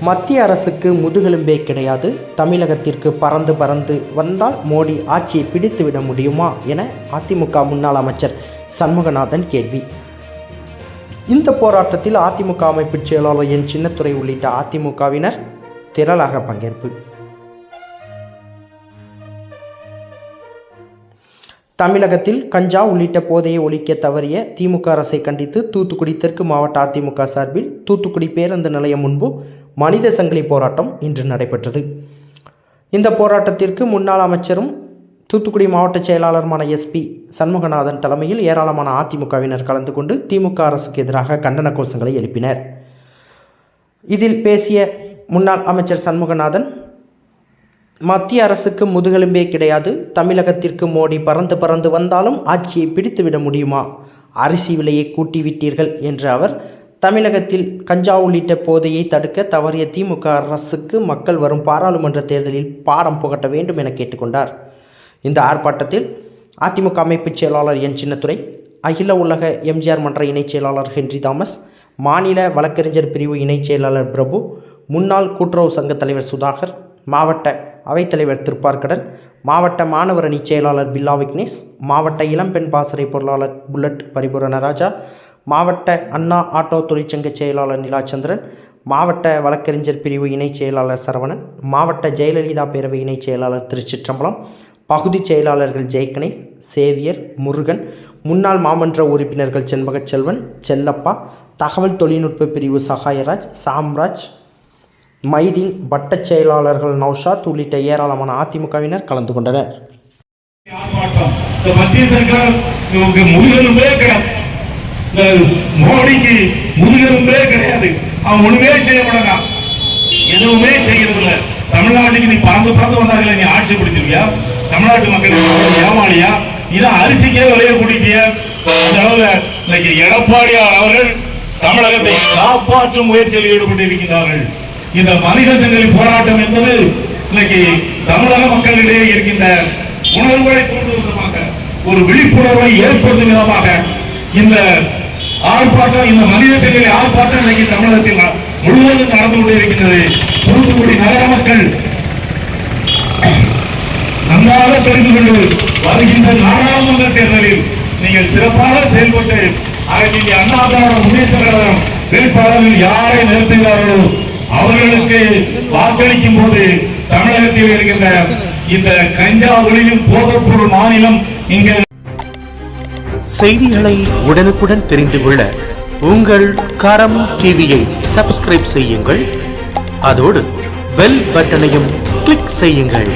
மத்திய அரசுக்கு முதுகெலும்பே கிடையாது. தமிழகத்திற்கு பறந்து பறந்து வந்தால் மோடி ஆட்சியை பிடித்துவிட முடியுமா என அதிமுக முன்னாள் அமைச்சர் சண்முகநாதன் கேள்வி. இந்த போராட்டத்தில் அதிமுக அமைப்பு செயலாளர் என். சின்னத்துறை உள்ளிட்ட அதிமுகவினர் திரளாக பங்கேற்பு. தமிழகத்தில் கஞ்சா உள்ளிட்ட போதையை ஒழிக்க தவறிய திமுக அரசை கண்டித்து தூத்துக்குடி தெற்கு மாவட்ட அதிமுக சார்பில் தூத்துக்குடி பேருந்து நிலையம் முன்பு மனித சங்கிலி போராட்டம் இன்று நடைபெற்றது. இந்த போராட்டத்திற்கு முன்னாள் அமைச்சரும் தூத்துக்குடி மாவட்ட செயலாளருமான எஸ்பி சண்முகநாதன் தலைமையில் ஏராளமான அதிமுகவினர் கலந்து கொண்டு திமுக அரசுக்கு எதிராக கண்டன கோஷங்களை எழுப்பினர். இதில் பேசிய முன்னாள் அமைச்சர் சண்முகநாதன் மத்திய அரசுக்கு முதுகெலும்பே கிடையாது. தமிழகத்திற்கு மோடி பறந்து பறந்து வந்தாலும் ஆட்சியை பிடித்துவிட முடியுமா? அரிசி விலையை கூட்டி விட்டீர்கள் என்ற அவர் தமிழகத்தில் கஞ்சா உள்ளிட்ட போதையை தடுக்க தவறிய திமுக அரசுக்கு மக்கள் வரும் பாராளுமன்ற தேர்தலில் பாடம் புகட்ட வேண்டும் என கேட்டுக்கொண்டார். இந்த ஆர்ப்பாட்டத்தில் அதிமுக அமைப்புச் செயலாளர் என். சின்னத்துறை அகில உலக எம்ஜிஆர் மன்ற இணைச் செயலாளர் ஹென்றி தாமஸ் மாநில வழக்கறிஞர் பிரிவு இணைச் செயலாளர் பிரபு முன்னாள் கூட்டுறவு சங்க தலைவர் சுதாகர் மாவட்ட அவைத்தலைவர் திருப்பார்கடன் மாவட்ட மாணவர் அணி செயலாளர் பில்லா விக்னேஷ் மாவட்ட இளம்பெண் பாசறை பொருளாளர் புல்லட் பரிபூரண ராஜா மாவட்ட அண்ணா ஆட்டோ தொழிற்சங்க செயலாளர் நிலாச்சந்திரன் மாவட்ட வழக்கறிஞர் பிரிவு இணைச் செயலாளர் சரவணன் மாவட்ட ஜெயலலிதா பேரவை இணைச் செயலாளர் திருச்சிற்றம்பலம் பகுதி செயலாளர்கள் ஜெய்கணேஷ் சேவியர் முருகன் முன்னாள் மாமன்ற உறுப்பினர்கள் செண்பகச்செல்வன் செல்லப்பா தகவல் தொழில்நுட்ப பிரிவு சகாயராஜ் சாம்ராஜ் மைதீன் வட்டச் செயலாளர்கள் நௌஷாத் உள்ளிட்ட ஏராளமான அதிமுகவினர் கலந்து கொண்டனர். மத்திய சர்க்கார் இவங்க மோடிக்கு முதுகெலும்பே கிடையாது. அவன் ஒண்ணுமே செய்ய மாட்டான்? எதுவுமே செய்யறது இல்ல தமிழ்நாட்டுக்கு நீ பறந்து பறந்து வந்தாங்களே நீ ஆட்சி பிடிச்சிருக்கியா? தமிழ்நாட்டு மக்கள் ஏமாளியா? இதான் அரிசிக்கே விலையை கூட்டிட்டிய. இன்னைக்கு எடப்பாடியார் அவர்கள் தமிழகத்தை காப்பாற்றும் முயற்சியில் ஈடுபட்டிருக்கிறார்கள் இந்த மனித சங்கிலி போராட்டம் என்பது இன்னைக்கு தமிழக மக்களிடையே இருக்கின்ற உணர்வுகளை தூண்டும் விதமாக ஒரு விழிப்புணர்வை ஏற்படுத்தும் விதமாக இந்த ஆர்ப்பாட்டம் இந்த மனித சங்கிலி ஆர்ப்பாட்டம் இன்னைக்கு தமிழகத்தில் முழுவதும் நடந்து கொண்டிருக்கின்றது. தூத்துக்குடி நகர மக்கள் நன்றாக தெரிந்து கொண்டு வருகின்ற நாடாளுமன்ற தேர்தலில் நீங்கள் சிறப்பாக செயல்பட்டு அனைத்து இந்திய அண்ணா திராவிட முன்னேற்ற கழகம் வேட்பாளர்கள் யாரை நிறுத்துகிறார்களோ அவர்களுக்கு வாக்களிக்கும் போது தமிழகத்தில் இருக்கின்ற இந்த கஞ்சா ஒளியும் போதைப்பொருள் மாநிலம் இங்கே செய்திகளை உடனுக்குடன் தெரிந்து கொள்ள உங்கள் கரம் டிவியை சப்ஸ்கிரைப் செய்யுங்கள். அதோடு பெல் பட்டனையும் கிளிக் செய்யுங்கள்.